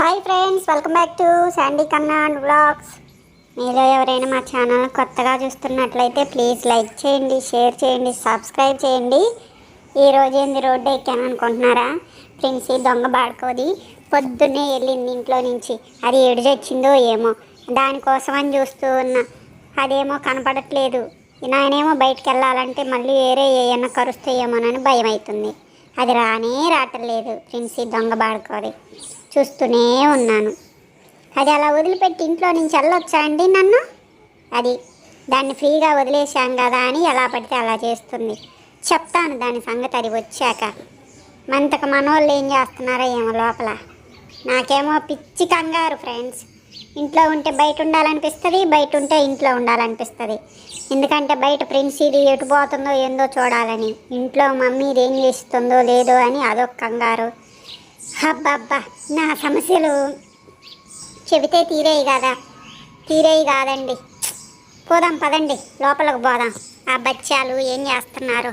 Hi friends welcome back to Sandy Kanna and blogs మీలో ఎవరైనా మా ఛానల్ కొత్తగా చూస్తున్నట్లయితే ప్లీజ్ లైక్ చేయండి షేర్ చేయండి సబ్స్క్రైబ్ చేయండి. ఈ ఏంది రోడ్డు ఎక్కాను అనుకుంటున్నారా? ప్రిన్సీ దొంగ బాడుకోది. పొద్దున్నే వెళ్ళింది ఇంట్లో నుంచి. అది ఎడిచొచ్చిందో ఏమో. దానికోసం అని చూస్తూ ఉన్నా. అదేమో కనపడట్లేదు. నాయనేమో బయటికి వెళ్ళాలంటే మళ్ళీ వేరే ఏమన్నా కరుస్తాయేమోనని భయం అవుతుంది అది రానే రావటం లేదు ప్రిన్సీ దొంగ బాడుకోది. చూస్తూనే ఉన్నాను. అది అలా వదిలిపెట్టి ఇంట్లో నుంచి వెళ్ళొచ్చా అండి నన్ను? అది దాన్ని ఫ్రీగా వదిలేశాం కదా అని ఎలా పడితే అలా చేస్తుంది. చెప్తాను దాని సంగతి అది వచ్చాక. మంతకు మనోళ్ళు ఏం చేస్తున్నారో ఏమో లోపల. నాకేమో పిచ్చి కంగారు ఫ్రెండ్స్. ఇంట్లో ఉంటే బయట ఉండాలనిపిస్తుంది బయట ఉంటే ఇంట్లో ఉండాలనిపిస్తుంది. ఎందుకంటే బయట ప్రిన్స్ ఇది ఎటు పోతుందో ఏందో చూడాలని. ఇంట్లో మమ్మీ ఇది ఏం చేస్తుందో లేదో అని అదొక కంగారు. అబ్బబ్బా నా సమస్యలు చెబితే తీరేయి కదా. తీరేయి కాదండి. పోదాం పదండి లోపలకు పోదాం. ఆ బచ్చాలు ఏం చేస్తున్నారు?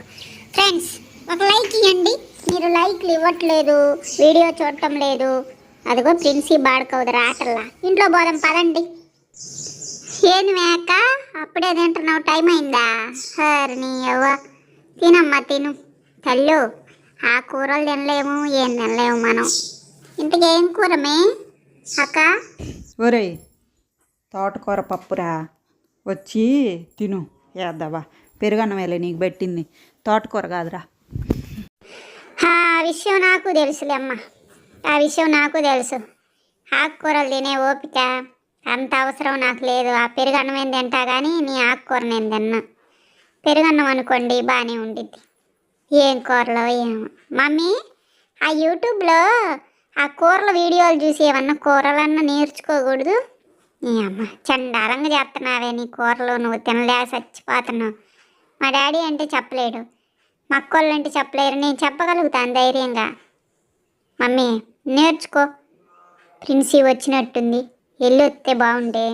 ఫ్రెండ్స్ ఒక లైక్ ఇవ్వండి మీరు లైక్లు ఇవ్వట్లేదు వీడియో చూడటం లేదు. అదిగో ప్రిన్సీ బాడుకోవద్దు రాటల్లా. ఇంట్లో పోదాం పదండి. ఏంది మేక? అప్పుడే తింటున్నావు టైం అయిందా? సరే నీ అవ్వ తినమ్మా తిను. తల్లు. ఆ కూరలు తినలేము ఏం తినలేము మనం. ఇంతకీ ఏం కూరమే అక్క? ఒరేయ్ తోటకూర పప్పురా. వచ్చి తిను వేద్దావా పెరుగన్నమేలే నీకు పెట్టింది. తోటకూర కాదురా. ఆ విషయం నాకు తెలుసులే అమ్మ. ఆ విషయం నాకు తెలుసు. ఆకుకూరలు తినే ఓపిక అంత అవసరం నాకు లేదు. ఆ పెరుగన్నం ఏం తింటా కానీ నీ ఆకుకూర నేను తిన్నా. పెరుగన్నం అనుకోండి బాగానే ఉండిద్ది. ఏం కూరలో ఏమో. మమ్మీ ఆ యూట్యూబ్లో ఆ కూరల వీడియోలు చూసి ఏమన్నా కూరలన్నా నేర్చుకోకూడదు? నీ అమ్మ చండాలంగా చేస్తున్నావే నీ కూరలు నువ్వు తినలే చచ్చిపోతున్నావు. మా డాడీ అంటే చెప్పలేడు. మా అక్కోళ్ళు అంటే చెప్పలేరు. నేను చెప్పగలుగుతాను ధైర్యంగా. మమ్మీ నేర్చుకో. ప్రిన్సీ వచ్చినట్టుంది. వెళ్ళి వస్తే బాగుండే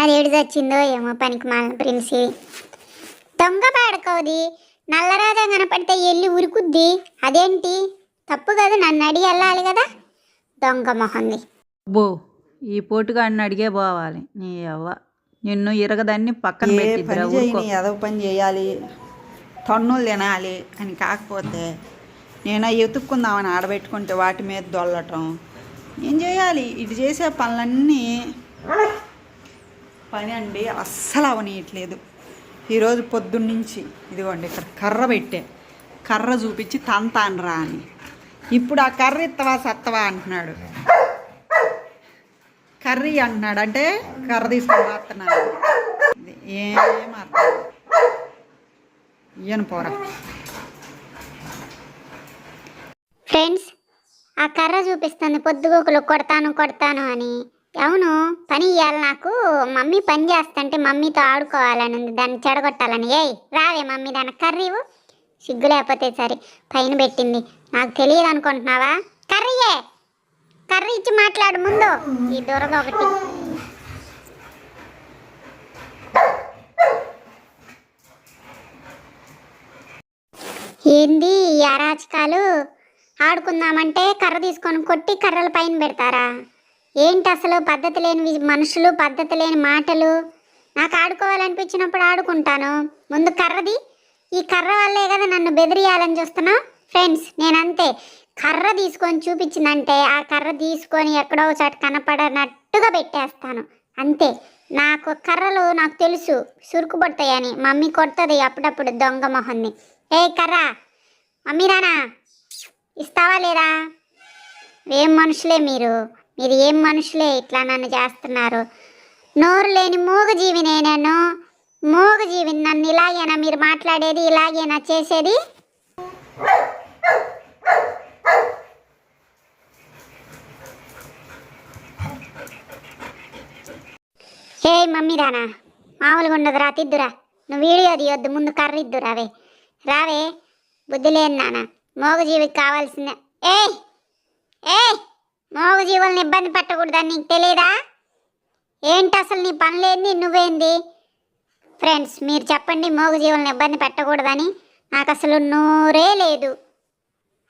అది ఏడు చచ్చిందో ఏమో పనికి మాలిన ప్రిన్సీ. దొంగ పాడుకోది. నల్లరాజా కనపడితే వెళ్ళి ఉరుకుద్ది. అదేంటి? తప్పు కదా నన్ను అడిగి వెళ్ళాలి కదా. దొంగ మొహంది. బో ఈ పోటుగాడిని అడిగే పోవాలి. నీ అవ్వ నిన్ను ఇరగదాన్ని పక్కన ఏ పని ఏదో పని చేయాలి. తన్నులు తినాలి అని కాకపోతే నేను ఎతుక్కుందామని ఆడబెట్టుకుంటే వాటి మీద దొల్లటం. ఏం చేయాలి? ఇటు చేసే పనులన్నీ పని అండి అస్సలు అవనీయట్లేదు. ఈరోజు పొద్దున్నుంచి ఇదిగోండి ఇక్కడ కర్ర పెట్టే. కర్ర చూపించి తంతాను రా అని. ఇప్పుడు ఆ కర్ర ఇత్తవా సత్తవా అంటున్నాడు. కర్రీ అంటున్నాడు. అంటే కర్ర తీసుకొని రాస్తున్నాడు ఏం అర్థం ఇయ్యను పోరా. ఫ్రెండ్స్ ఆ కర్ర చూపిస్తుంది. పొద్దుగోకులు కొడతాను కొడతాను అని. అవును పని ఇవ్వాలి నాకు. మమ్మీ పని చేస్తుంటే మమ్మీతో ఆడుకోవాలని ఉంది. దాన్ని చెడగొట్టాలని. ఏయ్ రావే మమ్మీ దాని కర్రీ సిగ్గు లేకపోతే సరే పైన పెట్టింది. నాకు తెలియదు అనుకుంటున్నావా? కర్రీయే. కర్రీ ఇచ్చి మాట్లాడు ముందు. ఈ దొరద ఒకటి. ఏంది ఈ అరాచకాలు? ఆడుకుందామంటే కర్ర తీసుకొని కొట్టి కర్రల పైన పెడతారా? ఏంటి అసలు పద్ధతి లేని మనుషులు పద్ధతి లేని మాటలు? నాకు ఆడుకోవాలనిపించినప్పుడు ఆడుకుంటాను. ముందు కర్రది. ఈ కర్ర వల్లే కదా నన్ను బెదిరియాలని చూస్తున్నా ఫ్రెండ్స్ నేనంతే. కర్ర తీసుకొని చూపించిందంటే ఆ కర్ర తీసుకొని ఎక్కడో ఒక చోట కనపడనట్టుగా పెట్టేస్తాను. అంతే. నాకు కర్రలు నాకు తెలుసు. సురుకు పడతాయని. మమ్మీ కొడుతుంది అప్పుడప్పుడు దొంగ మొహంది. ఏ కర్ర! మమ్మీ రానా ఇస్తావా లేదా? ఏం మనుషులే మీరు? మీరు ఏం మనుషులే ఇట్లా నన్ను చేస్తున్నారు? నోరు లేని మూగజీవినే నేను మూగజీవిని నన్ను ఇలాగేనా మీరు మాట్లాడేది ఇలాగేనా చేసేది? హే మమ్మీ రానా మామూలుగా ఉండదు రా తిద్దురా. నువ్వు వీడియో తీయొద్దు ముందు కర్రిద్దు రావే. రావే బుద్ధి లేని నాన్న మోగజీవికి కావాల్సిందే. ఏ ఏ ఇబ్బంది పెట్టకూడదని నీకు తెలియదా ఏంటి అసలు నీ పనులేంది? నువ్వేంది? ఫ్రెండ్స్ మీరు చెప్పండి మోగజీవుల్ని ఇబ్బంది పెట్టకూడదని. నాకు అసలు నూరే లేదు.